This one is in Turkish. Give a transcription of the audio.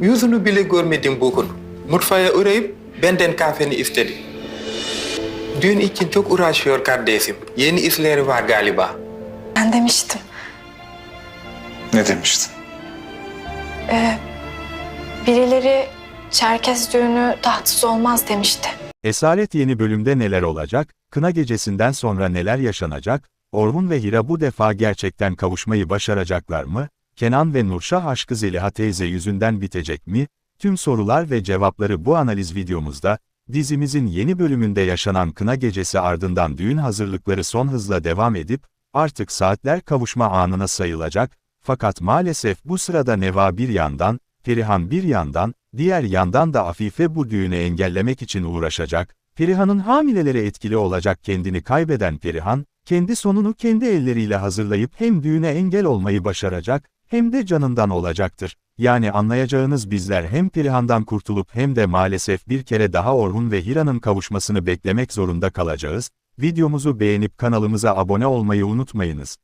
Yüzünü bile görmedim bugün. Mutfağa uğrayıp benden kahveni istedi. Düğün için çok uğraşıyor kardeşim. Yeni işleri var galiba. Ben demiştim. Ne demiştin? Birileri Çerkez düğünü tahtsız olmaz demişti. Esaret yeni bölümde neler olacak, kına gecesinden sonra neler yaşanacak, Orhun ve Hira bu defa gerçekten kavuşmayı başaracaklar mı, Kenan ve Nurşah aşkı Zeliha teyze yüzünden bitecek mi? Tüm sorular ve cevapları bu analiz videomuzda, dizimizin yeni bölümünde yaşanan kına gecesi ardından düğün hazırlıkları son hızla devam edip, artık saatler kavuşma anına sayılacak, fakat maalesef bu sırada Neva bir yandan, Perihan bir yandan, diğer yandan da Afife bu düğünü engellemek için uğraşacak, Perihan'ın hamilelere etkili olacak kendini kaybeden Perihan, kendi sonunu kendi elleriyle hazırlayıp hem düğüne engel olmayı başaracak, hem de canından olacaktır. Yani anlayacağınız bizler hem Perihan'dan kurtulup hem de maalesef bir kere daha Orhun ve Hira'nın kavuşmasını beklemek zorunda kalacağız. Videomuzu beğenip kanalımıza abone olmayı unutmayınız.